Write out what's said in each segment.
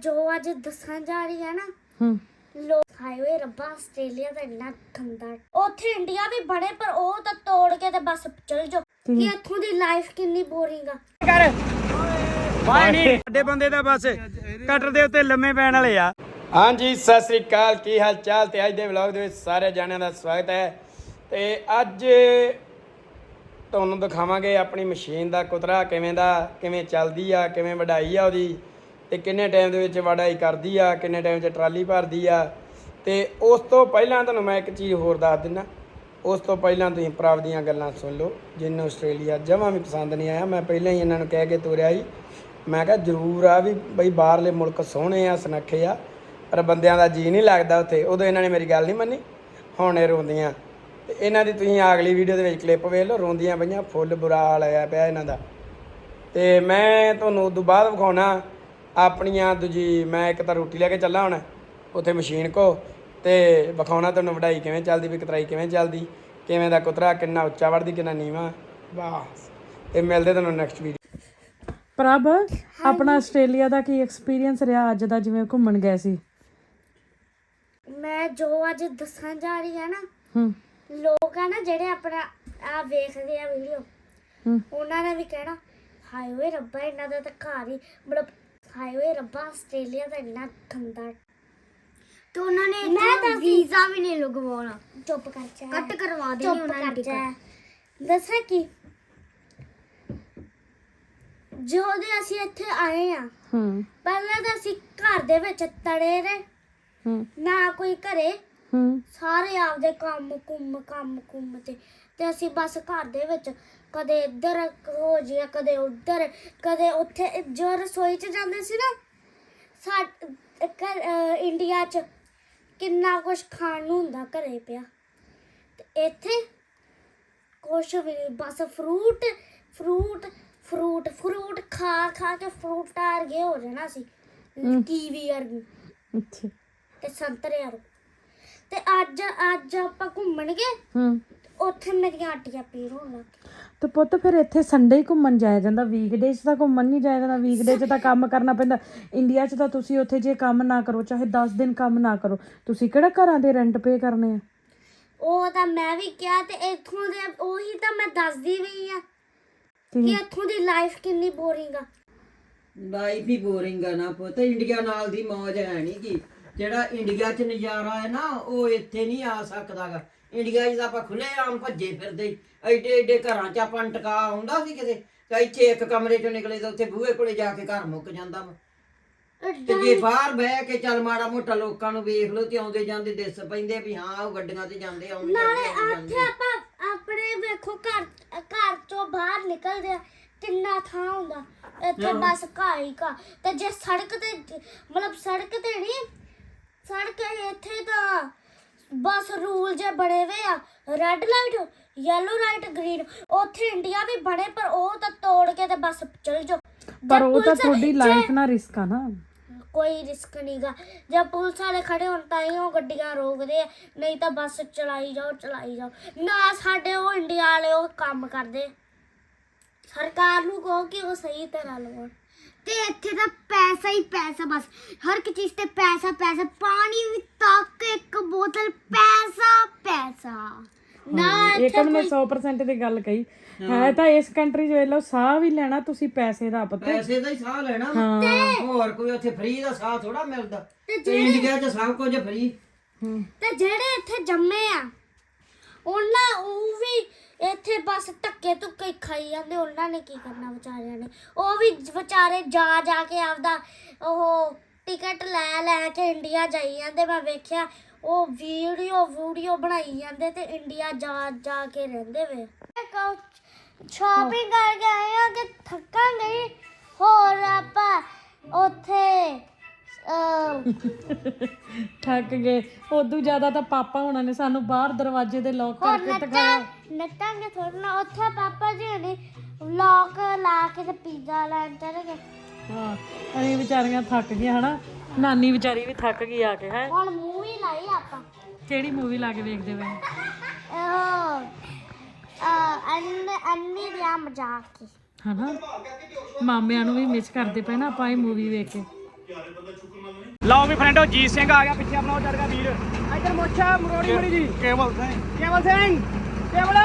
ਜੋ ਅੱਜ ਦੱਸਣ ਜਾ ਰਹੀ ਹੈ ਨਾ ਹੂੰ। ਲੋਕ ਹਾਈਵੇ ਰੱਬਾ ਆਸਟ੍ਰੇਲੀਆ ਦਾ ਇੰਨਾ ਗੰਦਾ। ਉੱਥੇ ਇੰਡੀਆ ਵੀ ਬਣੇ ਪਰ ਉਹ ਤਾਂ ਤੋੜ ਕੇ ਤੇ ਬਸ ਚਲ ਜਾਓ। ਕਿ ਇੱਥੋਂ ਦੀ ਲਾਈਫ ਕਿੰਨੀ ਬੋਰਿੰਗ ਆ। ਬਾਈ ਨਹੀਂ। ਵੱਡੇ ਬੰਦੇ ਦਾ ਬਸ ਕਟਰ ਦੇ ਉੱਤੇ ਲੰਮੇ ਪੈਣ ਵਾਲੇ ਆ। ਹਾਂਜੀ ਸਤਿ ਸ੍ਰੀ ਅਕਾਲ। ਕੀ ਹਾਲ ਚਾਲ ਤੇ ਅੱਜ ਦੇ ਵਲੌਗ ਦੇ ਵਿੱਚ ਸਾਰੇ ਜਾਣਿਆਂ ਦਾ ਸਵਾਗਤ ਹੈ। ਤੇ ਅੱਜ ਤੁਹਾਨੂੰ ਦਿਖਾਵਾਂਗੇ ਆਪਣੀ ਮਸ਼ੀਨ ਦਾ ਕੁਤਰਾ ਕਿਵੇਂ ਦਾ ਕਿਵੇਂ ਚੱਲਦੀ ਆ ਕਿਵੇਂ ਵਢਾਈ ਆ ਉਹਦੀ। ਤੇ ਕਿੰਨੇ ਟਾਈਮ ਦੇ ਵਿੱਚ ਵਢਾਈ ਕਰਦੀ ਆ, ਕਿੰਨੇ ਟਾਈਮ 'ਚ ਟਰਾਲੀ ਭਰਦੀ ਆ। ਤੇ ਉਸ ਤੋਂ ਪਹਿਲਾਂ ਤੁਹਾਨੂੰ ਮੈਂ ਇੱਕ ਚੀਜ਼ ਹੋਰ ਦੱਸ ਦਿੰਦਾ। ਉਸ ਤੋਂ ਪਹਿਲਾਂ ਤੁਸੀਂ ਪ੍ਰਭ ਦੀਆਂ ਗੱਲਾਂ ਸੁਣ ਲਓ। ਜਿਹਨੂੰ ਆਸਟ੍ਰੇਲੀਆ ਜਮਾਂ ਵੀ ਪਸੰਦ ਨਹੀਂ ਆਇਆ, ਮੈਂ ਪਹਿਲਾਂ ਹੀ ਇਹਨਾਂ ਨੂੰ ਕਹਿ ਕੇ ਤੋਰਿਆ ਸੀ। ਮੈਂ ਕਿਹਾ ਜ਼ਰੂਰ ਆ ਵੀ ਬਈ ਬਾਹਰਲੇ ਮੁਲਕ ਸੋਹਣੇ ਆ, ਸੁਨੱਖੇ ਆ, ਪਰ ਬੰਦਿਆਂ ਦਾ ਜੀ ਨਹੀਂ ਲੱਗਦਾ ਉੱਥੇ। ਉਦੋਂ ਇਹਨਾਂ ਨੇ ਮੇਰੀ ਗੱਲ ਨਹੀਂ ਮੰਨੀ। ਹੁਣ ਇਹ ਰੋਂਦੀਆਂ। ਤੇ ਇਹਨਾਂ ਦੀ ਤੁਸੀਂ ਅਗਲੀ ਵੀਡੀਓ ਦੇ ਵਿੱਚ ਕਲਿੱਪ ਵੇਖ ਲਓ। ਰੋਂਦੀਆਂ ਪਈਆਂ, ਫੁੱਲ ਬੁਰਾ ਹਾਲ ਆਇਆ ਪਿਆ ਇਹਨਾਂ ਦਾ। ਤੇ ਮੈਂ ਤੁਹਾਨੂੰ ਉਦੋਂ ਬਾਅਦ ਵਿਖਾਉਣਾ। ਆਪਣੀਆਂ ਦੂਜੀ ਮੈਂ ਇੱਕ ਤਾਂ ਰੋਟੀ ਲੈ ਕੇ ਚੱਲਾ ਹੁਣ ਉੱਥੇ ਮਸ਼ੀਨ ਕੋ ਤੇ ਵਿਖਾਉਣਾ ਤੁਹਾਨੂੰ ਵਢਾਈ ਕਿਵੇਂ ਚੱਲਦੀ ਵੀ ਕਤਰਾਈ ਕਿਵੇਂ ਚੱਲਦੀ ਕਿਵੇਂ ਦਾ ਕੁਤਰਾ ਕਿੰਨਾ ਉੱਚਾ ਵੜਦੀ ਕਿੰਨਾ ਨੀਵਾ ਬਸ ਤੇ ਮਿਲਦੇ ਤੁਹਾਨੂੰ ਨੈਕਸਟ ਵੀਡੀਓ ਪ੍ਰਭ ਆਪਣਾ ਆਸਟ੍ਰੇਲੀਆ ਦਾ ਕੀ ਐਕਸਪੀਰੀਅੰਸ ਰਿਹਾ ਅੱਜ ਦਾ ਜਿਵੇਂ ਘੁੰਮਣ ਗਏ ਸੀ? ਮੈਂ ਜੋ ਅੱਜ ਦੱਸਣ ਜਾ ਰਹੀ ਹੈ ਨਾ ਹੂੰ। ਲੋਕ ਆ ਨਾ ਜਿਹੜੇ ਆਪਣਾ ਆ ਵੇਖਦੇ ਆ ਵੀਡੀਓ ਹੂੰ। ਉਹਨਾਂ ਨੇ ਵੀ ਕਹਿਣਾ ਹਾਈਵੇ ਰੱਬਾ ਇਹਨਾਂ ਦਾ ਤਾਂ ਘਰ ਹੀ ਮਤਲਬ ਹਾਈਵੇ ਰੱਬਾ ਆਸਟ੍ਰੇਲੀਆ ਦਾ ਇੰਨਾ ਗੰਦਾ ਤੇ ਉਹਨਾਂ ਨੇ ਮੈਂ ਤਾਂ ਵੀਜ਼ਾ ਵੀ ਨਹੀਂ ਲਗਵਾਉਣਾ। ਚੁੱਪ ਕਰ ਜਾ। ਕੱਟ ਕਰਵਾ ਦੇਣੀ ਉਹਨਾਂ ਜਾ। ਟਿਕਟ ਦੱਸਾਂ ਕੀ? ਜਦੋਂ ਅਸੀਂ ਇੱਥੇ ਆਏ ਆ ਹੂੰ। ਪਹਿਲਾਂ ਤਾਂ ਅਸੀਂ ਘਰ ਦੇ ਵਿੱਚ ਤੜੇ ਰਹੇ। ਹੂੰ। ਨਾ ਕੋਈ ਘਰੇ। ਹੂੰ। ਸਾਰੇ ਆਪਦੇ ਕੰਮ ਕੁੰਮ ਕੰਮ ਕੁੰਮ ਤੇ। ਤੇ ਅਸੀਂ ਬਸ ਘਰ ਦੇ ਵਿੱਚ ਕਦੇ ਇੱਧਰ ਹੋ ਜਿਆ ਕਦੇ ਉੱਧਰ ਕਦੇ ਉੱਥੇ। ਜੋ ਰਸੋਈ 'ਚ ਜਾਂਦੇ ਸੀ ਨਾ ਸਾ ਅਹ ਇੰਡੀਆ 'ਚ ਕਿੰਨਾ ਕੁਝ ਖਾਣ ਨੂੰ ਹੁੰਦਾ ਘਰੇ ਪਿਆ। ਤੇ ਇੱਥੇ ਕੁਛ ਵੀ ਨਹੀਂ ਬਸ ਫਰੂਟ ਫਰੂਟ ਫਰੂਟ ਫਰੂਟ ਖਾ ਖਾ ਕੇ ਫਰੂਟਾਂ ਵਰਗੇ ਹੋ ਜਾਣਾ ਸੀ। ਕੀਵੀ ਵਰਗੇ। ਅੱਛਾ। ਤੇ ਸੰਤਰੇ ਵਰਗੇ। ਤੇ ਅੱਜ ਅੱਜ ਆਪਾਂ ਘੁੰਮਣ ਗਏ ਹੂੰ। ਉੱਥੇ ਮੇਰੀਆਂ ਆਟੀਆਂ ਪੀੜ ਹੋਣ ਲੱਗ ਗਈਆਂ। ਤੇ ਪੁੱਤ ਫਿਰ ਇੱਥੇ ਸੰਡੇ ਹੀ ਘੁੰਮਣ ਜਾਇਆ ਜਾਂਦਾ ਵੀਕਡੇ 'ਚ ਤਾਂ ਘੁੰਮਣ ਨਹੀਂ ਜਾਇਆ ਜਾਂਦਾ ਵੀਕਡੇ 'ਚ ਤਾਂ ਕੰਮ ਕਰਨਾ ਪੈਂਦਾ। ਇੰਡੀਆ 'ਚ ਤਾਂ ਤੁਸੀਂ ਉੱਥੇ ਜੇ ਕੰਮ ਨਾ ਕਰੋ ਚਾਹੇ 10 ਦਿਨ ਕੰਮ ਨਾ ਕਰੋ ਤੁਸੀਂ ਕਿਹੜਾ ਘਰਾਂ ਦੇ ਰੈਂਟ ਪੇ ਕਰਨੇ ਆ? ਉਹ ਤਾਂ ਮੈਂ ਵੀ ਕਿਹਾ ਤੇ ਇੱਥੋਂ ਦੇ ਉਹੀ ਤਾਂ ਮੈਂ ਦੱਸਦੀ ਵੀ ਆ ਕਿ ਕੀ ਇੱਥੋਂ ਦੀ ਲਾਈਫ ਕਿੰਨੀ ਬੋਰਿੰਗ ਆ। ਲਾਈਫ ਹੀ ਬੋਰਿੰਗ ਆ ਨਾ ਪੁੱਤ ਇੰਡੀਆ ਨਾਲ ਦੀ ਮੌਜ ਹੈ ਨਹੀਂ ਕੀ ਜਿਹੜਾ ਇੰਡੀਆ 'ਚ ਨਜ਼ਾਰਾ ਹੈ ਨਾ ਉਹ ਇੱਥੇ ਨਹੀਂ ਆ ਸਕਦਾਗਾ। ਇੰਡੀਆ 'ਚ ਤਾਂ ਆਪਾਂ ਖੁੱਲੇ ਆਮ ਭੱਜੇ ਫਿਰਦੇ। ਐਡੇ ਐਡੇ ਘਰਾਂ 'ਚ ਆਪਾਂ ਟਿਕਾ ਆਉਂਦਾ ਸੀ ਕਿਤੇ ਤਾਂ ਇੱਥੇ ਇੱਕ ਕਮਰੇ 'ਚੋਂ ਨਿਕਲੇ ਤਾਂ ਉੱਥੇ ਬੂਹੇ ਕੋਲੇ ਜਾ ਕੇ ਘਰ ਮੁੱਕ ਜਾਂਦਾ ਵਾ। ਤੇ ਜੇ ਬਾਹਰ ਬਹਿ ਕੇ ਚੱਲ ਮਾੜਾ ਮੋਟਾ ਲੋਕਾਂ ਨੂੰ ਵੇਖ ਲਓ ਤੇ ਆਉਂਦੇ ਜਾਂਦੇ ਦਿਸ ਪੈਂਦੇ ਵੀ ਹਾਂ ਉਹ ਗੱਡੀਆਂ ਤੇ ਜਾਂਦੇ ਆਉਂਦੇ ਨਾਲੇ ਇੱਥੇ ਆਪਾਂ ਆਪਣੇ ਵੇਖੋ ਘਰ ਘਰ ਤੋਂ ਬਾਹਰ ਨਿਕਲਦੇ ਆ ਕਿੰਨਾ ਥਾਂ ਹੁੰਦਾ। ਇੱਥੇ ਬਸ ਘਰ ਹੀ ਘਰ। ਤੇ ਜੇ ਸੜਕ ਤੇ ਮਤਲਬ ਸੜਕ ਤੇ ਨਹੀਂ ਸੜਕ ਇੱਥੇ ਤਾਂ ਬਸ ਰੂਲ ਜੇ ਬਣੇ ਵੇ ਆ। Red light yellow light green ਉੱਥੇ ਇੰਡੀਆ ਵੀ ਬਣੇ ਪਰ ਉਹ ਤਾਂ ਤੋੜ ਕੇ ਤੇ ਬਸ ਚਲ ਜਾਓ। ਪਰ ਉਹ ਤਾਂ ਤੁਹਾਡੀ ਲਾਈਫ ਨਾਲ ਰਿਸਕ ਆ ਨਾ। ਕੋਈ ਰਿਸਕ ਨਹੀਂਗਾ ਜੇ ਪੁਲਿਸ ਵਾਲੇ ਖੜੇ ਹੋਣ ਤਾਂ ਹੀ ਉਹ ਗੱਡੀਆਂ ਰੋਕਦੇ ਆ। ਨਹੀਂ ਤਾਂ ਬੱਸ ਚਲਾਈ ਜਾਓ ਚਲਾਈ ਜਾਓ। ਨਾ ਸਾਡੇ ਉਹ ਇੰਡੀਆ ਵਾਲੇ ਉਹ ਕੰਮ ਕਰਦੇ। ਸਰਕਾਰ ਨੂੰ ਕਹੋ ਕਿ ਉਹ ਸਹੀ ਤਰ੍ਹਾਂ ਲਵਾਉਣ ਤੇ ਇੱਥੇ ਤਾਂ ਪੈਸਾ ਹੀ ਪੈਸਾ ਬਸ। ਹਰ ਇੱਕ ਚੀਜ਼ ਤੇ ਪੈਸਾ ਪੈਸਾ। ਪਾਣੀ ਵੀ ਤੱਕ ਇੱਕ ਬੋਤਲ ਪੈਸਾ ਪੈਸਾ। ਨਾ ਇਹ ਤਾਂ ਮੈਂ 100% ਦੀ ਗੱਲ ਕਹੀ। ਹੈ। ਤਾਂ ਇਸ ਕੰਟਰੀ 'ਚ ਵੇਖ ਲਓ ਸਾਹ ਵੀ ਲੈਣਾ ਤੁਸੀਂ ਪੈਸੇ ਦਾ ਪੁੱਤ। ਪੈਸੇ ਦਾ ਹੀ ਸਾਹ ਲੈਣਾ। ਵਾ। ਹੋਰ ਕੋਈ ਉੱਥੇ ਫ੍ਰੀ ਦਾ ਸਾਹ ਥੋੜਾ ਮਿਲਦਾ। ਤੇ ਇੰਡੀਆ 'ਚ ਸਭ ਕੁਝ ਫ੍ਰੀ ਤੇ ਜਿਹੜੇ ਇੱਥੇ ਜੰਮੇ ਆ ਉਹਨਾਂ ਉਹ ਵੀ ਇੱਥੇ ਬਸ ਧੱਕੇ ਧੁੱਕੇ ਖਾਈ ਜਾਂਦੇ, ਉਹਨਾਂ ਨੇ ਕੀ ਕਰਨਾ ਵਿਚਾਰਿਆਂ ਨੇ ਉਹ ਵੀ ਵਿਚਾਰੇ ਜਾ ਜਾ ਕੇ ਆਪਦਾ ਉਹ ਟਿਕਟ ਲੈ ਲੈ ਕੇ ਇੰਡੀਆ ਜਾਈ ਜਾਂਦੇ, ਮੈਂ ਵੇਖਿਆ, ਉਹ ਵੀਡੀਓ ਵੀਡੀਓ ਬਣਾਈ ਜਾਂਦੇ ਤੇ ਇੰਡੀਆ ਜਾ ਜਾ ਕੇ ਰਹਿੰਦੇ ਵੇ ਸ਼ਾਪਿੰਗ ਕਰਕੇ ਆਏ ਆ ਕਿ ਥੱਕਾਂਗੇ ਹੀ। ਹੋਰ ਆਪਾਂ ਉੱਥੇ ਥੱਕ ਗਏ। ਉਦੋਂ ਜ਼ਿਆਦਾ ਤਾਂ ਪਾਪਾ ਹੋਣਾ ਨੇ ਸਾਨੂੰ ਬਾਹਰ ਦਰਵਾਜ਼ੇ ਦੇ ਲੋਕ ਹੋਰ ਕਰਕੇ ਨੱਚਾ ਨੱਚਾਂਗੇ ਥੋੜਾ ਨਾ ਉੱਥੇ ਪਾਪਾ ਜੀ ਨੇ ਵਲੌਗ ਲਾ ਕੇ ਤੇ ਪੀਜ਼ਾ ਲੈਣ ਚਲੇ ਗਏ। ਹਾਂ ਅਸੀਂ ਵਿਚਾਰੀਆਂ ਥੱਕ ਗਈਆਂ ਹਨਾ? ਨਾਨੀ ਵਿਚਾਰੀ ਵੀ ਥੱਕ ਗਈ ਆ ਕੇ ਹੈ? ਹੁਣ ਮੂਵੀ ਲਾਈ ਆਪਾਂ। ਕਿਹੜੀ ਮੂਵੀ ਲਾ ਕੇ ਵੇਖਦੇ ਵੇ ਉਹ ਅੰਨ ਅੰਨੀ ਦਾ ਮਜ਼ਾਕ ਹੀ। ਹਨਾ? ਮਾਮਿਆਂ ਨੂੰ ਵੀ ਮਿਸ ਕਰਦੇ ਪਏ ਨਾ ਆਪਾਂ ਇਹ ਮੂਵੀ ਵੇਖ ਕੇ। ਲਓ ਵੀ ਫਰੈਂਡੋ ਜੀਤ ਸਿੰਘ ਆ ਗਿਆ ਪਿੱਛੇ ਆਪਣਾ ਉਹ ਚੜ ਗਿਆ ਵੀਰ। ਇੱਧਰ ਮੋਛਾ ਮਰੋੜੀ ਮੜੀ ਜੀ। ਕੇਵਲ ਸਿੰਘ। ਕੇਵਲ ਸਿੰਘ। ਕੇਵਲ।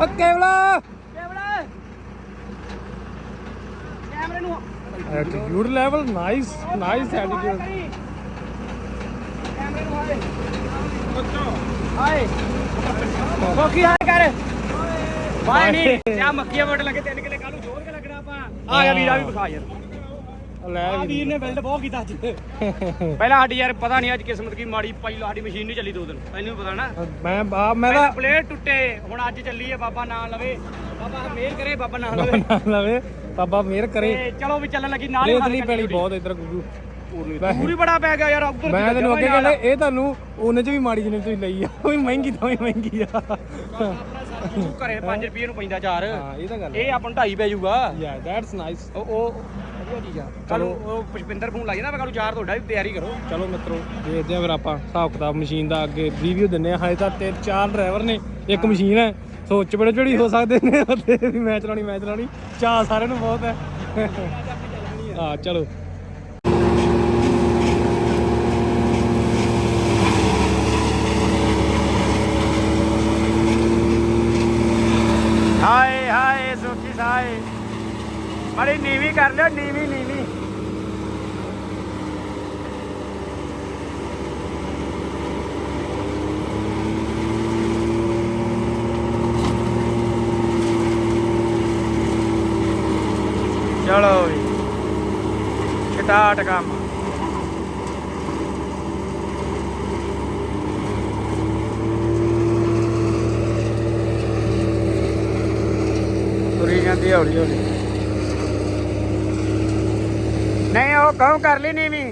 ਓ ਕੇਵਲ। ਕੇਵਲ। ਕੈਮਰੇ ਨੂੰ attitude level nice nice attitude ਕੈਮਰੇ ਨੂੰ ਹਾਏ ਹਾਏ। ਕੋਕੀ ਹਾਏ। ਕਰ? ਬਾਈ ਨਹੀਂ ਆ ਮੱਕੀਆਂ ਵਟ ਲੱਗੇ ਤਿੰਨ ਕਿਲੇ ਕੱਲੂ ਜੋਰ ਕੇ ਲੱਗਣਾ ਆਪਾਂ। ਆ ਗਿਆ ਵੀਰ ਆ ਵੀ ਵਿਖਾ ਯਾਰ। ਲੈ ਆ ਵੀਰ ਨੇ ਬਿਲਡ ਬਹੁਤ ਕੀਤਾ ਅੱਜ। ਪਹਿਲਾਂ ਸਾਡੀ ਯਾਰ ਪਤਾ ਨਹੀਂ ਅੱਜ ਕਿਸਮਤ ਕੀ ਮਾੜੀ ਪਾਈ ਸਾਡੀ ਮਸ਼ੀਨ ਨਹੀਂ ਚੱਲੀ ਦੋ ਦਿਨ। ਤੈਨੂੰ ਪਤਾ ਨਾ। ਮੈਂ ਆ ਮੈਂ ਤਾਂ ਪਲੇਟ ਟੁੱਟੇ ਹੁਣ ਅੱਜ ਚੱਲੀ ਹੈ ਬਾਬਾ ਨਾ ਲਵੇ। ਬਾਬਾ ਮਿਹਰ ਕਰੇ ਬਾਬਾ ਨਾ ਲਵੇ। ਨਾ ਲਵੇ ਬਾਬਾ ਮਿਹਰ ਕਰੇ। ਚਲੋ ਵੀ ਚੱਲਣ ਲੱਗੀ ਨਾਲ ਹੀ ਪੈਣੀ ਉਰੀ। ਬਹੁਤ ਇਧਰ ਗੁੱਗੂ। ਪੂਰੀ ਬੜਾ ਪੈ ਗਿਆ ਯਾਰ ਉੱਧਰ ਮੈਂ ਤੈਨੂੰ ਅੱਗੇ ਕਹਿੰਦਾ ਇਹ ਤੁਹਾਨੂੰ ਉਹਨੇ ਚ ਵੀ ਮਾੜੀ ਜਿੰਨੇ ਤੁਸੀਂ ਲਈ ਆ ਉਹ ਵੀ ਮਹਿੰਗੀ ਤਾਂ ਵੀ ਮਹਿੰਗੀ ਆ। ਘਰੇ 5 ਰੁਪਏ ਨੂੰ ਪੈਂਦਾ ਚਾਰ। ਹਾਂ ਇਹ ਤਾਂ ਗੱਲ ਇਹ ਆਪਾਂ ਨੂੰ ਢਾਈ ਪੈ ਜਾਊਗਾ। ਯਾ ਦੈਟਸ ਨਾਈਸ ਉਹ ਵਧੀਆ ਚੀਜ਼ ਆ ਕੱਲ ਉਹ ਪੁਸ਼ਪਿੰਦਰ ਫੋਨ ਲਾਈ ਨਾ ਮੈਂ ਕੱਲ ਚਾਰ ਤੁਹਾਡਾ ਵੀ ਤਿਆਰੀ ਕਰੋ। ਚਲੋ ਮਿੱਤਰੋ ਦੇਖਦੇ ਆ ਫਿਰ ਆਪਾਂ ਹਿਸਾਬ ਕਿਤਾਬ ਮਸ਼ੀਨ ਦਾ ਅੱਗੇ ਰਿਵਿਊ ਦਿੰਨੇ ਆ। ਹਜੇ ਤਾਂ ਤੇ ਚਾਰ ਡਰਾਈਵਰ ਨੇ ਇੱਕ ਮਸ਼ੀਨ ਹੈ। ਸੋਚ ਬੜੇ ਚੜੀ ਹੋ ਸਕਦੇ ਨੇ ਉੱਥੇ ਵੀ ਮੈਂ ਚਲਾਉਣੀ ਮੈਂ ਚਲਾਉਣੀ। ਚਾਹ ਸਾਰਿਆਂ ਨੂੰ ਬਹੁਤ ਹੈ। ਹਾਂ ਚਲੋ ਹਾਏ ਹਾਏ ਸੁਖੀ ਸਾਏ ਬੜੀ ਨੀਵੀਂ ਕਰ ਲਿਓ ਨੀਵੀਂ ਨੀਵੀਂ। ਚਲੋ ਵੀ। ਸਟਾਰਟ ਕੰਮ। ਤੁਰੀ ਜਾਂਦੀ ਹੌਲੀ ਹੌਲੀ ਨਹੀਂ ਉਹ ਗਾਉਂ ਕਰ ਲਈ ਨਹੀਂ ਵੀ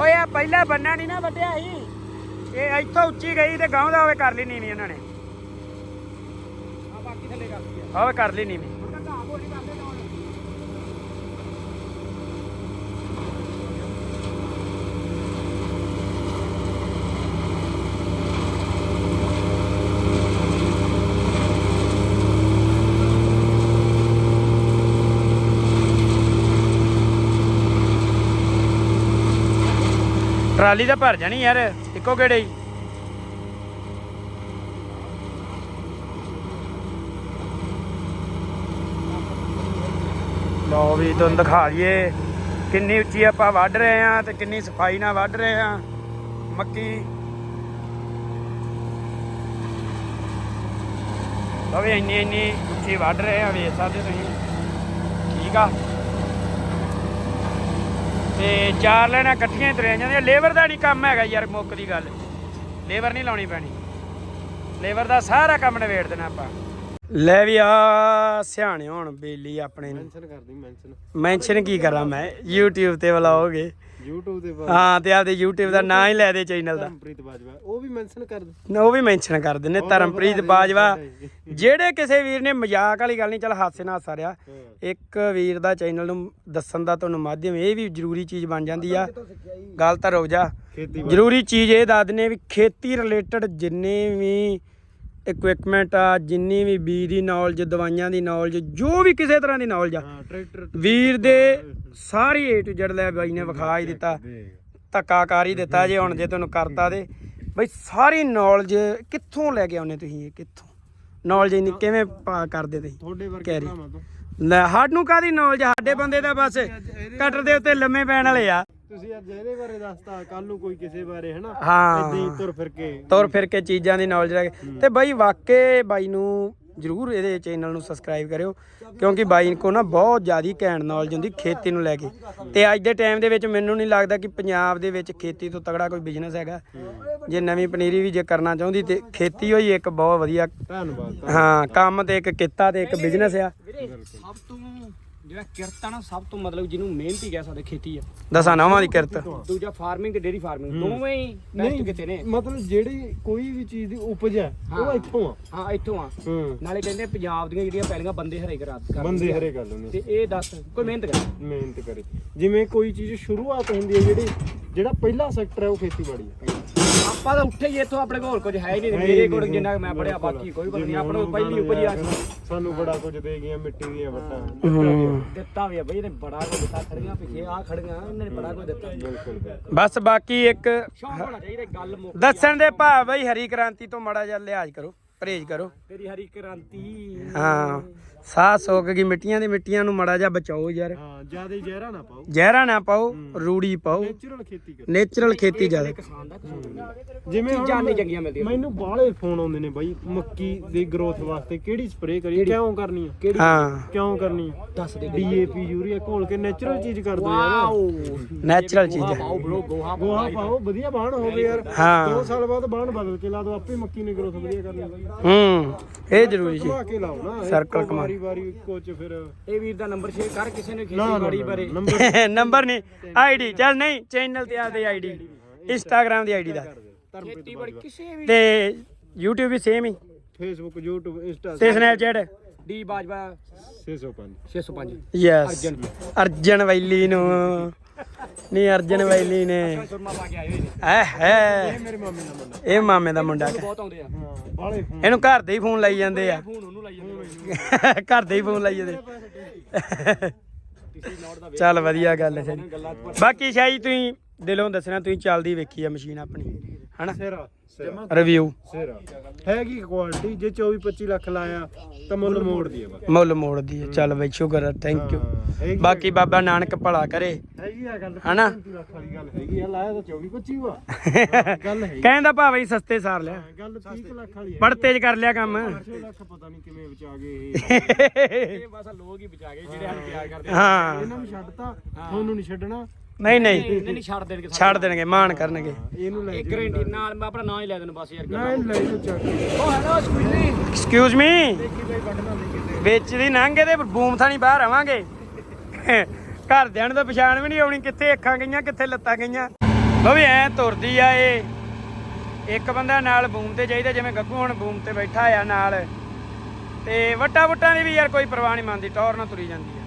ਓਏ ਆ ਪਹਿਲਾ ਬੰਨਾ ਨਹੀਂ ਨਾ ਵੱਡਿਆ ਸੀ ਇਹ ਇੱਥੋਂ ਉੱਚੀ ਗਈ ਤੇ ਗਾਉਂ ਦਾ ਹੋਵੇ ਕਰ ਲਈ ਵੀ ਇਹਨਾਂ ਨੇ। ਆ ਬਾਕੀ ਥੱਲੇ ਕਰ ਹੋਵੇ ਕਰ ਲਈ ਨਹੀਂ ਵੀ ਟਰਾਲੀ ਤਾਂ ਭਰ ਜਾਣੀ ਯਾਰ, ਇੱਕੋ ਕਿਹੜੇ ਹੀ। ਲਓ ਵੀ ਤੁਹਾਨੂੰ ਦਿਖਾ ਦਈਏ ਕਿੰਨੀ ਉੱਚੀ ਆਪਾਂ ਵੱਢ ਰਹੇ ਆ ਤੇ ਕਿੰਨੀ ਸਫ਼ਾਈ ਨਾਲ ਵੱਢ ਰਹੇ ਆ ਮੱਕੀ। ਲਓ ਵੀ ਇੰਨੀ ਇੰਨੀ ਉੱਚੀ ਵੱਢ ਰਹੇ ਆ ਵੇਖ ਸਕਦੇ ਤੁਸੀਂ। ਠੀਕ ਆ। ਤੇ ਚਾਰ ਲੈਣਾ ਇਕੱਠੀਆਂ ਹੀ ਤੁਰੀਆਂ ਜਾਂਦੀਆਂ। ਲੇਬਰ ਦਾ ਨਹੀਂ ਕੰਮ ਹੈਗਾ ਯਾਰ ਮੁੱਕ ਦੀ ਗੱਲ। ਲੇਬਰ ਨਹੀਂ ਲਾਉਣੀ ਪੈਣੀ। ਲੇਬਰ ਦਾ ਸਾਰਾ ਕੰਮ ਨਿਬੇੜ ਦੇਣਾ ਆਪਾਂ। ਲੈ ਵੀ ਆ ਸਿਆਣੇ ਹੁਣ ਬੇਲੀ ਆਪਣੇ ਨੂੰ। ਮੈਂਸ਼ਨ ਕਰਦੀ ਮੈਂਸ਼ਨ ਮੈਂਸ਼ਨ ਕੀ ਕਰਾਂ ਮੈਂ? YouTube ਤੇ ਬੁਲਾਓਗੇ YouTube ਤੇ ਹਾਂ ਤੇ ਆਪਦੇ YouTube ਦਾ ਨਾਂ ਹੀ ਲੈ ਦੇ ਚੈਨਲ ਦਾ। ਧਰਮਪ੍ਰੀਤ ਬਾਜਵਾ ਉਹ ਵੀ ਮੈਂਸ਼ਨ ਕਰ ਦੇ। ਨਾ, ਉਹ ਵੀ ਮੈਂਸ਼ਨ ਕਰ ਦਿੰਨੇ ਧਰਮਪ੍ਰੀਤ ਬਾਜਵਾ। ਜਿਹੜੇ ਕਿਸੇ ਵੀਰ ਨੇ ਮਜ਼ਾਕ ਵਾਲੀ ਗੱਲ ਨਹੀਂ ਚੱਲ ਹਾਸੇ ਨਾਲ ਹਾਸਾ ਰਿਆ ਇੱਕ ਵੀਰ ਦਾ ਚੈਨਲ ਨੂੰ ਦੱਸਣ ਦਾ ਤੁਹਾਨੂੰ ਮਾਧਿਅਮ ਇਹ ਵੀ ਜ਼ਰੂਰੀ ਚੀਜ਼ ਬਣ ਜਾਂਦੀ ਆ। ਗੱਲ ਤਾਂ ਰੁਕ ਜਾ। ਜ਼ਰੂਰੀ ਚੀਜ਼ ਇਹ ਦੱਸ ਦਿੰਨੇ ਵੀ ਖੇਤੀ ਰਿਲੇਟਡ ਜਿੰਨੇ ਵੀ ਇਕਵਿਪਮੈਂਟ ਆ ਜਿੰਨੀ ਵੀ ਬੀਜ ਦੀ ਨੌਲੇਜ ਦਵਾਈਆਂ ਦੀ ਨੌਲੇਜ ਜੋ ਵੀ ਕਿਸੇ ਤਰ੍ਹਾਂ ਦੀ ਨੌਲੇਜ ਆ ਟਰੈਕਟਰ ਵੀਰ ਦੇ ਸਾਰੀ ਏ ਟੂ ਜ਼ੈਡ ਲੈ ਬਾਈ ਨੇ ਵਿਖਾ ਹੀ ਦਿੱਤਾ। ਧੱਕਾ ਕਰ ਹੀ ਦਿੱਤਾ ਜੇ ਹੁਣ ਜੇ ਤੁਹਾਨੂੰ ਕਰਤਾ ਦੇ ਬਈ ਸਾਰੀ ਨੌਲੇਜ ਕਿੱਥੋਂ ਲੈ ਕੇ ਆਉਨੇ ਤੁਸੀਂ ਇਹ? ਕਿੱਥੋਂ? ਨੌਲੇਜ ਇੰਨੀ ਕਿਵੇਂ ਪਾ ਕਰਦੇ ਤੁਸੀਂ? ਤੁਹਾਡੇ ਵਰਗੇ ਭਰਾਵਾਂ ਤੋਂ। ਲੈ ਸਾਨੂੰ ਕਾਦੀ ਨੌਲੇਜ ਸਾਡੇ ਬੰਦੇ ਦਾ ਬਸ ਕਟਰ ਦੇ ਉੱਤੇ ਲੰਮੇ ਪੈਣ ਵਾਲੇ ਆ। ਤੁਸੀਂ ਅੱਜ ਇਹਦੇ ਬਾਰੇ ਦੱਸਤਾ ਕੱਲ ਨੂੰ ਕੋਈ ਕਿਸੇ ਬਾਰੇ ਹਨਾ? ਹਾਂ। ਇਦਾਂ ਹੀ ਤੁਰ ਫਿਰ ਕੇ। ਤੁਰ ਫਿਰ ਕੇ ਚੀਜ਼ਾਂ ਦੀ ਨੌਲੇਜ ਰੱਖ ਤੇ ਬਾਈ ਵਾਕੇ ਬਾਈ ਨੂੰ ਜਰੂਰ ਇਹਦੇ ਚੈਨਲ ਨੂੰ ਸਬਸਕ੍ਰਾਈਬ ਕਰਿਓ ਕਿਉਂਕਿ ਬਾਈ ਕੋ ਨਾ ਬਹੁਤ ਜ਼ਿਆਦੀ ਘੈਂਟ ਨੌਲੇਜ ਹੁੰਦੀ ਖੇਤੀ ਨੂੰ ਲੈ ਕੇ। ਤੇ ਅੱਜ ਦੇ ਟਾਈਮ ਦੇ ਵਿੱਚ ਮੈਨੂੰ ਨਹੀਂ ਲੱਗਦਾ ਕਿ ਪੰਜਾਬ ਦੇ ਵਿੱਚ ਖੇਤੀ ਤੋਂ ਤਗੜਾ ਕੋਈ ਬਿਜ਼ਨਸ ਹੈਗਾ। ਜੇ ਨਵੀਂ ਪਨੀਰੀ ਵੀ ਜੇ ਕਰਨਾ ਚਾਹੁੰਦੀ ਤੇ ਖੇਤੀ ਹੋਈ ਇੱਕ ਬਹੁਤ ਵਧੀਆ ਧੰਨਵਾਦ ਹਾਂ ਕੰਮ ਤੇ ਇੱਕ ਕਿੱਤਾ ਤੇ ਇੱਕ ਬਿਜ਼ਨਸ ਆ। ਸਭ ਤੋਂ ਜਿਹੜਾ ਕਿਰਤ ਆ ਨਾ ਸਭ ਤੋਂ ਮਤਲਬ ਜਿਹਨੂੰ ਮਿਹਨਤੀ ਕਹਿ ਸਕਦੇ ਖੇਤੀ ਆ। ਦਸਾਂ ਨਵਾਂ ਦੀ ਕਿਰਤ। ਦੂਜਾ ਫਾਰਮਿੰਗ ਤੇ ਡੇਰੀ ਫਾਰਮਿੰਗ ਦੋਵੇਂ ਹੀ ਬੈਸਟ ਕਿਤੇ ਨੇ। ਮਤਲਬ ਜਿਹੜੀ ਕੋਈ ਵੀ ਚੀਜ਼ ਦੀ ਉਪਜ ਹੈ ਉਹ। ਇੱਥੋਂ ਆ। ਹਾਂ ਇੱਥੋਂ ਆ। ਨਾਲੇ ਕਹਿੰਦੇ ਪੰਜਾਬ ਦੀਆਂ ਜਿਹੜੀਆਂ ਪਹਿਲੀਆਂ ਬੰਦੇ ਹਰੇ ਕਰਾ ਕਰਦੇ ਬੰਦੇ। ਹਰੇ ਗੱਲ ਹੁੰਦੀ ਤੇ ਇਹ ਦੱਸ ਕੋਈ ਮਿਹਨਤ ਕਰ। ਮਿਹਨਤ ਕਰੇ। ਜਿਵੇਂ ਕੋਈ ਚੀਜ਼ ਸ਼ੁਰੂਆਤ ਹੁੰਦੀ ਹੈ ਜਿਹੜੀ ਜਿਹੜਾ ਪਹਿਲਾ ਸੈਕਟਰ ਹੈ ਉਹ ਖੇਤੀਬਾੜੀ ਹੈ। ਆਪਾਂ ਤਾਂ ਉੱਠੇ ਹੀ ਇੱਥੋਂ ਆਪਣੇ ਕੋਲ ਕੁਝ ਹੈ ਹੀ ਨਹੀਂ ਮੇਰੇ ਕੋਲ ਜਿੰਨਾ ਮੈਂ ਪੜਿਆ ਬਾਕੀ ਕੋਈ ਕੁਝ ਨਹੀਂ ਆਪਾਂ ਨੂੰ ਪਹਿਲੀ ਉਪਜੀ ਆ। ਸਾਨੂੰ ਬੜਾ ਕੁਝ ਦੇ ਗਈਆਂ ਮਿੱਟੀ ਦੀਆਂ ਵੱਟਾਂ। ਦਿੱਤਾ ਵੀ ਆ ਬਈ ਇਹਨੇ ਬੜਾ ਕੁਝ ਦਿੱਤਾ ਖੜੀਆਂ ਪਿੱਛੇ ਆ ਖੜੀਆਂ ਇਹਨਾਂ ਨੇ ਬੜਾ ਕੁਝ ਦਿੱਤਾ। ਬਸ ਬਾਕੀ ਇੱਕ ਸ਼ੌਂਕ ਹੋਣਾ ਚਾਹੀਦਾ ਗੱਲ ਮੁੱਕ ਦੱਸਣ ਦੇ ਭਾਵ ਬਈ ਹਰੀ ਕ੍ਰਾਂਤੀ ਤੋਂ ਮੜਾ ਜਿਹਾ ਲਿਹਾਜ਼ ਕਰੋ। ਪਰਹੇਜ਼ ਕਰੋ। ਤੇਰੀ ਹਰੀ ਕ੍ਰਾਂਤੀ। ਹਾਂ ਸਾਹ ਸੁੱਕ ਗਈ ਮਿੱਟੀਆਂ ਦੀ ਮਿੱਟੀਆਂ ਨੂੰ ਮੜਾ ਜਿਹਾ ਬਚਾਓ ਯਾਰ। ਹਾਂ ਜ਼ਿਆਦਾ ਜ਼ਹਿਰਾ ਨਾ ਪਾਓ। ਜ਼ਹਿਰਾ ਨਾ ਪਾਓ ਰੂੜੀ ਪਾਓ। ਨੇਚਰਲ ਖੇਤੀ ਕਰੋ। ਨੇਚਰਲ ਖੇਤੀ ਜ਼ਿਆਦਾ। ਕਿਸਾਨ ਦਾ ਕਸੂਰ ਜਿਵੇਂ ਚੀਜ਼ਾਂ ਨਹੀਂ ਚੰਗੀਆਂ ਮਿਲਦੀਆਂ। ਮੈਨੂੰ ਬਾਹਲੇ ਫੋਨ ਆਉਂਦੇ ਨੇ ਬਾਈ ਮੱਕੀ ਦੀ ਗਰੋਥ ਵਾਸਤੇ। ਕਿਹੜੀ ਸਪਰੇਅ ਕਰੀਏ ਕਿਉਂ ਕਰਨੀ ਆ? ਹਾਂ। ਕਿਉਂ ਕਰਨੀ ਆ? ਦੱਸ ਦੇ ਡੀਏਪੀ ਯੂਰੀਆ ਘੋਲ ਕੇ ਨੇਚਰਲ ਚੀਜ਼ ਕਰ ਦੋ ਯਾਰ। ਵਾਓ ਨੈਚੁਰਲ ਚੀਜ਼ ਹੈ ਆਓ ਬ్రో ਗੋਹਾ ਗੋਹਾ ਪਾਓ ਵਧੀਆ ਬਾਣ ਹੋਵੇ ਯਾਰ। ਹਾਂ। 2 ਸਾਲ ਬਾਅਦ ਬਾਣ ਬਦਲ ਕੇ ਲਾ ਦੋ ਆਪੇ ਮੱਕੀ ਨੇ ਗਰੋਥ ਵਧੀਆ ਕਰਨੀ ਹੂੰ। ਇਹ ਜ਼ਰੂਰੀ ਜੀ ਘੁਮਾ ਕੇ ਲਾਓ ਨਾ Circle ਘੁਮਾ। ਵਾਰੀ ਵਾਰੀ ਕੋਚ ਫਿਰ। ਇਹ ਵੀਰ ਦਾ ਨੰਬਰ ਸ਼ੇਅਰ ਕਰ ਕਿਸੇ ਨੇ ਖੇਤੀਬਾੜੀ ਬਾਰੇ। ਨੰਬਰ ਨੰਬਰ ਨਹੀਂ ਆਈਡੀ ਚੱਲ ਨਹੀਂ ਚੈਨਲ ਤੇ ਆਪਦੇ ਆਈਡੀ ਇੰਸਟਾਗ੍ਰam ਦੀ ਆਈਡੀ ਦਾ। ਖੇਤੀਬਾੜੀ ਕਿਸੇ ਵੀ ਤੇ YouTube ਵੀ ਸੇਮ ਹੀ। ਫੇਸਬੁੱਕ YouTube ਇੰਸਟਾ ਤੇ Snapchat D Bajwa 605 605 yes Arjan Vailly ਨੂੰ। ਨਹੀਂ ਅਰਜਨ ਵੈਲੀ ਨੇ। ਸੁਰਮਾ ਪਾ ਕੇ ਆਏ ਹੋਏ ਨੇ ਐ। ਹੈ ਮੇਰੇ ਮਾਮੇ ਦਾ ਮੁੰਡਾ ਇਹ ਮਾਮੇ ਦਾ ਮੁੰਡਾ। ਬਹੁਤ ਆਉਂਦੇ ਆ। ਫੋਨ ਇਹਨੂੰ ਘਰ ਦੇ ਹੀ ਫੋਨ ਲਾਈ ਜਾਂਦੇ ਆ। ਫੋਨ ਉਹਨੂੰ ਲਾਈ ਜਾਂਦੇ ਘਰ ਦੇ ਹੀ ਫੋਨ ਲਾਈ ਜਾਂਦੇ। ਚੱਲ ਵਧੀਆ ਗੱਲ ਹੈ ਬਾਕੀ ਸ਼ਾਹੀ ਤੁਸੀਂ ਦਿਲੋਂ ਦੱਸਣਾ ਤੁਸੀਂ ਚੱਲਦੀ ਵੇਖੀ ਆ ਮਸ਼ੀਨ ਆਪਣੀ। ਹਨਾ? ਸਿਰਾ। ਰਿਵਿਊ ਸਿਰਾ ਹੈਗੀ ਕੁਆਲਿਟੀ ਜੇ 24 25 ਲੱਖ ਲਾਇਆ ਤਾਂ ਮੁੱਲ ਮੋੜ ਦੀ ਹੈ ਮੁੱਲ ਮੋੜਦੀ ਹੈ ਚੱਲ ਬਈ ਸ਼ੁਕਰ ਹੈ ਥੈਂਕ ਯੂ ਹਾਂ, ਬਾਕੀ ਬਾਬਾ ਨਾਨਕ ਭਲਾ ਕਰੇ। ਹੈਗੀ ਆ ਗੱਲ। ਹਨਾ? 35 ਲੱਖ ਵਾਲੀ ਗੱਲ ਹੈਗੀ ਆ ਲਾਇਆ ਤਾਂ 24 25 ਵਾ। ਗੱਲ ਹੈਗੀ। ਕਹਿੰਦਾ ਭਾਵੇਂ ਹੀ ਸਸਤੇ ਸਾਰ ਲਿਆ। ਗੱਲ 30 ਕੁ ਲੱਖ ਵਾਲੀ ਹੈ ਬੜ ਤੇਜ਼ ਕਰ ਲਿਆ ਕੰਮ। 6 ਲੱਖ ਪਤਾ ਨਹੀਂ ਕਿਵੇਂ ਬਚਾ ਗਏ ਇਹ। ਇਹ ਬਸ ਲੋਕ ਹੀ ਬਚਾ ਗਏ ਜਿਹੜੇ ਹਨ ਪਿਆਰ ਕਰਦੇ ਹਾਂ। ਇਹਨਾਂ ਨੂੰ ਛੱਡਤਾ ਤੁਹਾਨੂੰ ਨਹੀਂ ਛੱਡਣਾ। ਨਹੀਂ ਨਹੀਂ। ਨਹੀਂ ਛੱਡ ਦੇਣਗੇ ਛੱਡ ਦੇਣਗੇ ਮਾਣ ਕਰਨਗੇ। ਇਹਨੂੰ ਲੈ ਇੱਕ ਗਰੰਟੀ ਨਾਲ ਮੈਂ ਆਪਣਾ ਨਾਂ ਹੀ ਲੈ ਦੇਣਾ ਬਸ ਯਾਰ ਨਾ। ਇਹ ਲੈ ਲਓ ਚੱਕ। ਓ ਹੈਲੋ ਸਕੂਲੀ ਐਕਸਕਿਊਜ਼ ਮੀ ਵਿੱਚ ਦੀ ਲੰਘੇ ਤੇ ਬੂਮ ਥਾਣੀ ਬਾਹਰ ਆਵਾਂਗੇ। ਘਰਦਿਆਂ ਨੂੰ ਤਾਂ ਪਛਾਣ ਵੀ ਨਹੀਂ ਆਉਣੀ ਕਿੱਥੇ ਅੱਖਾਂ ਗਈਆਂ ਕਿੱਥੇ ਲੱਤਾਂ ਗਈਆਂ। ਉਹ ਵੀ ਐ ਤੁਰਦੀ ਆ ਇਹ। ਇੱਕ ਬੰਦਾ ਨਾਲ ਬੂਮ ਤੇ ਚਾਹੀਦਾ ਜਿਵੇਂ ਗੱਗੂ ਹੁਣ ਬੂਮ ਤੇ ਬੈਠਾ ਆ ਨਾਲ। ਤੇ ਵੱਟਾ ਵੁੱਟਾਂ ਦੀ ਵੀ ਯਾਰ ਕੋਈ ਪਰਵਾਹ ਨਹੀਂ ਮੰਨਦੀ ਟੌਰ ਨਾਲ ਤੁਰੀ ਜਾਂਦੀ ਆ।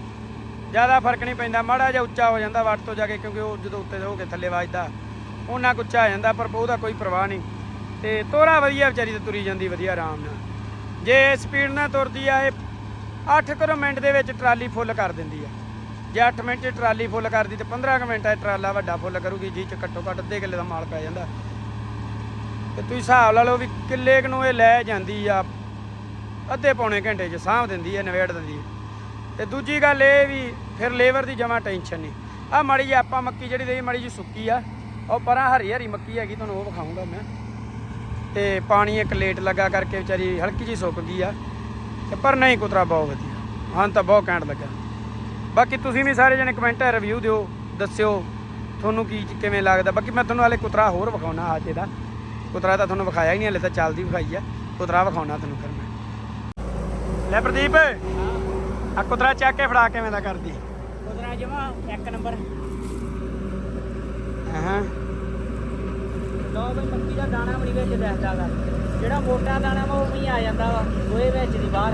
ਜ਼ਿਆਦਾ ਫ਼ਰਕ ਨਹੀਂ ਪੈਂਦਾ, ਮਾੜਾ ਜਿਹਾ ਉੱਚਾ ਹੋ ਜਾਂਦਾ ਵੱਟ ਤੋਂ ਜਾ ਕੇ, ਕਿਉਂਕਿ ਉਹ ਜਦੋਂ ਉੱਤੇ ਹੋ ਕੇ ਥੱਲੇ ਵੱਜਦਾ ਉਹਨਾਂ ਕੁ ਉੱਚਾ ਆ ਜਾਂਦਾ, ਪਰ ਉਹਦਾ ਕੋਈ ਪਰਵਾਹ ਨਹੀਂ। ਤੇ ਤੋਰਾ ਵਧੀਆ, ਵਿਚਾਰੀ ਤੇ ਤੁਰੀ ਜਾਂਦੀ ਵਧੀਆ ਆਰਾਮ ਨਾਲ। ਜੇ ਸਪੀਡ ਨਾਲ ਤੁਰਦੀ ਆ, ਇਹ 8 ਕੁ ਮਿੰਟ ਦੇ ਵਿੱਚ ਟਰਾਲੀ ਫੁੱਲ ਕਰ ਦਿੰਦੀ ਆ। ਜੇ 8 ਮਿੰਟ 'ਚ ਟਰਾਲੀ ਫੁੱਲ ਕਰਦੀ, ਤੇ 15 ਕੁ ਮਿੰਟਾਂ ਟਰਾਲਾ ਵੱਡਾ ਫੁੱਲ ਕਰੂਗੀ ਜੀ ਚ ਘੱਟੋ ਘੱਟ ਅੱਧੇ ਕਿੱਲੇ ਦਾ ਮਾਲ ਪੈ ਜਾਂਦਾ। ਤੇ ਤੁਸੀਂ ਹਿਸਾਬ ਲਾ ਲਓ ਵੀ ਕਿੱਲੇ ਕੁ ਨੂੰ ਇਹ ਲੈ ਜਾਂਦੀ ਆ, ਅੱਧੇ ਪੌਣੇ ਘੰਟੇ 'ਚ ਸਾਂਭ ਦਿੰਦੀ ਹੈ ਨਵੇੜ ਦਿੰਦੀ ਹੈ ਤੇ ਦੂਜੀ ਗੱਲ ਇਹ ਵੀ ਫਿਰ ਲੇਬਰ ਦੀ ਜਮਾ ਟੈਨਸ਼ਨ ਨਹੀਂ ਆ ਮਾੜੀ ਜਿਹੀ ਆਪਾਂ ਮੱਕੀ ਜਿਹੜੀ ਦੇ ਮਾੜੀ ਜਿਹੀ ਸੁੱਕੀ ਆ। ਉਹ ਪਰਾਂ ਹਰੀ ਹਰੀ ਮੱਕੀ ਹੈਗੀ, ਤੁਹਾਨੂੰ ਉਹ ਵਿਖਾਉਂਗਾ ਮੈਂ। ਤੇ ਪਾਣੀ ਇੱਕ ਲੇਟ ਲੱਗਾ ਕਰਕੇ ਵਿਚਾਰੀ ਹਲਕੀ ਜਿਹੀ ਸੁੱਕ ਗਈ ਆ। ਤੇ ਪਰ ਨਹੀਂ, ਕੁਤਰਾ ਬਹੁਤ ਵਧੀਆ। ਹਾਂ ਤਾਂ ਬਹੁਤ ਘੈਂਟ ਲੱਗਾ। ਬਾਕੀ ਤੁਸੀਂ ਵੀ ਸਾਰੇ ਜਣੇ ਕਮੈਂਟ ਰਿਵਿਊ ਦਿਓ, ਦੱਸਿਓ, ਤੁਹਾਨੂੰ ਕੀ ਕਿਵੇਂ ਲੱਗਦਾ। ਬਾਕੀ ਮੈਂ ਤੁਹਾਨੂੰ ਹਾਲੇ ਕੁਤਰਾ ਹੋਰ ਵਿਖਾਉਣਾ ਅੱਜ ਦਾ ਕੁਤਰਾ ਤਾਂ ਤੁਹਾਨੂੰ ਵਿਖਾਇਆ ਹੀ ਨਹੀਂ, ਹਲੇ ਤਾਂ ਚੱਲਦੀ ਵਿਖਾਈ ਆ। ਕੁਤਰਾ ਵਿਖਾਉਣਾ ਤੁਹਾਨੂੰ ਫਿਰ ਮੈਂ। ਲੈ ਪ੍ਰਦੀਪ। ਆ ਕੁਤਰਾ ਚੱਕ ਕੇ ਫੜਾ ਕਿਵੇਂ ਦਾ ਕਰਦੀ? ਉਧਰ ਜਮਾ ਇੱਕ ਨੰਬਰ। ਹਾਂ। ਲੋ ਬਈ ਮੱਕੀ ਦਾ ਦਾਣਾ ਬਣੀ ਵਿੱਚ ਦੱਸਦਾ ਵਾ। ਜਿਹੜਾ ਮੋਟਾ ਦਾਣਾ ਵਾ ਉਹ ਵੀ ਆ ਜਾਂਦਾ ਵਾ ਦੋਏ ਵਿੱਚ ਦੀ ਬਾਹਰ।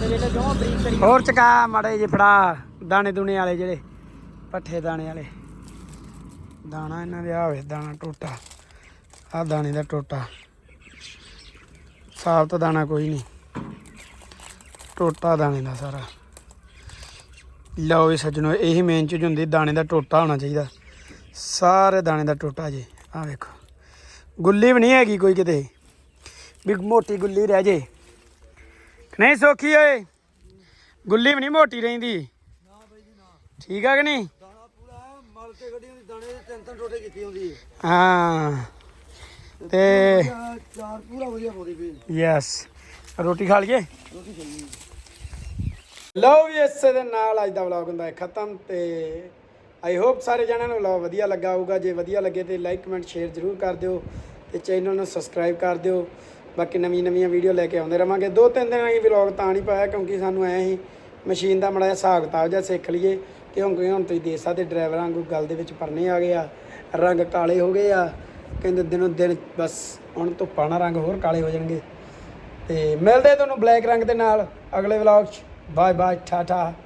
ਤੇ ਜਿਹੜਾ ਜਮਾ ਬਰੀਕ ਕਰੀ ਹੋਰ ਚਕਾ ਮਾੜੇ ਜੇ ਫੜਾ ਦਾਣੇ ਦੂਣੇ ਵਾਲੇ ਜਿਹੜੇ ਪੱਠੇ ਦਾਣੇ ਵਾਲੇ। ਦਾਣਾ ਇਹਨਾਂ ਦੇ ਆਵੇ ਦਾਣਾ ਟੋਟਾ। ਆ ਦਾਣੇ ਦਾ ਟੋਟਾ। ਸਾਫ਼ ਤਾਂ ਦਾਣਾ ਕੋਈ ਨਹੀਂ। ਟੋਟਾ ਦਾਣੇ ਦਾ ਸਾਰਾ। ਲਓ ਵੀ ਸੱਜਣੋ ਇਹੀ ਮੇਨ ਚੀਜ਼ ਹੁੰਦੀ ਦਾਣੇ ਦਾ ਟੋਟਾ ਹੋਣਾ ਚਾਹੀਦਾ। ਸਾਰੇ ਦਾਣੇ ਦਾ ਟੋਟਾ ਜੀ ਆ ਵੇਖੋ। ਗੁੱਲੀ ਵੀ ਨਹੀਂ ਹੈਗੀ ਕੋਈ ਕਿਤੇ। ਵੀ ਮੋਟੀ ਗੁੱਲੀ ਰਹਿ ਜੇ। ਨਹੀਂ ਸੌਖੀ ਓਏ। ਗੁੱਲੀ ਵੀ ਨਹੀਂ ਮੋਟੀ ਰਹਿੰਦੀ। ਠੀਕ ਆ ਕਿ ਨਹੀਂ? ਹਾਂ। ਤੇ ਚਾਰ ਪੂਰਾ ਵਧੀਆ ਬੋਦੀ ਵੀ ਯੈਸ ਰੋਟੀ ਖਾ ਲਈਏ? ਲਓ ਵੀ ਇਸੇ ਦੇ ਨਾਲ ਅੱਜ ਦਾ ਵਲੌਗ ਹੁੰਦਾ ਹੈ ਖਤਮ ਤੇ ਆਈ ਹੋਪ ਸਾਰੇ ਜਣਿਆਂ ਨੂੰ ਵਲੌਗ ਵਧੀਆ ਲੱਗਾ ਹੋਊਗਾ। ਜੇ ਵਧੀਆ ਲੱਗੇ ਤੇ ਲਾਈਕ, ਕਮੈਂਟ, ਸ਼ੇਅਰ ਜ਼ਰੂਰ ਕਰ ਦਿਓ ਤੇ ਚੈਨਲ ਨੂੰ ਸਬਸਕ੍ਰਾਈਬ ਕਰ ਦਿਓ। ਬਾਕੀ ਨਵੀਂ ਨਵੀਆਂ ਵੀਡੀਓ ਲੈ ਕੇ ਆਉਂਦੇ ਰਵਾਂਗੇ। ਦੋ ਤਿੰਨ ਦਿਨਾਂ ਅਸੀਂ ਵਲੌਗ ਤਾਂ ਨਹੀਂ ਪਾਇਆ ਕਿਉਂਕਿ ਸਾਨੂੰ ਐ ਹੀ ਮਸ਼ੀਨ ਦਾ ਮੜਾ ਜਿਹਾ ਹਿਸਾਬ ਕਿਤਾਬ ਜਿਹਾ ਸਿੱਖ ਲਈਏ ਕਿਉਂਕਿ ਹੁਣ ਤੁਸੀਂ ਦੇ ਸਕਦੇ ਡਰਾਈਵਰਾਂ ਵਾਂਗੂ ਗੱਲ ਦੇ ਵਿੱਚ ਪਰਨੇ ਆ ਗਏ ਆ, ਰੰਗ ਕਾਲੇ ਹੋ ਗਏ ਆ, ਕਹਿੰਦੇ ਦਿਨੋਂ ਦਿਨ ਬਸ ਹੁਣ ਧੁੱਪਾਂ ਨਾਲ ਰੰਗ ਹੋਰ ਕਾਲੇ ਹੋ ਜਾਣਗੇ। ਤੇ ਮਿਲਦੇ ਤੁਹਾਨੂੰ ਬਲੈਕ ਰੰਗ ਦੇ ਨਾਲ ਅਗਲੇ ਵਲੌਗ 'ਚ। Bye bye, tata.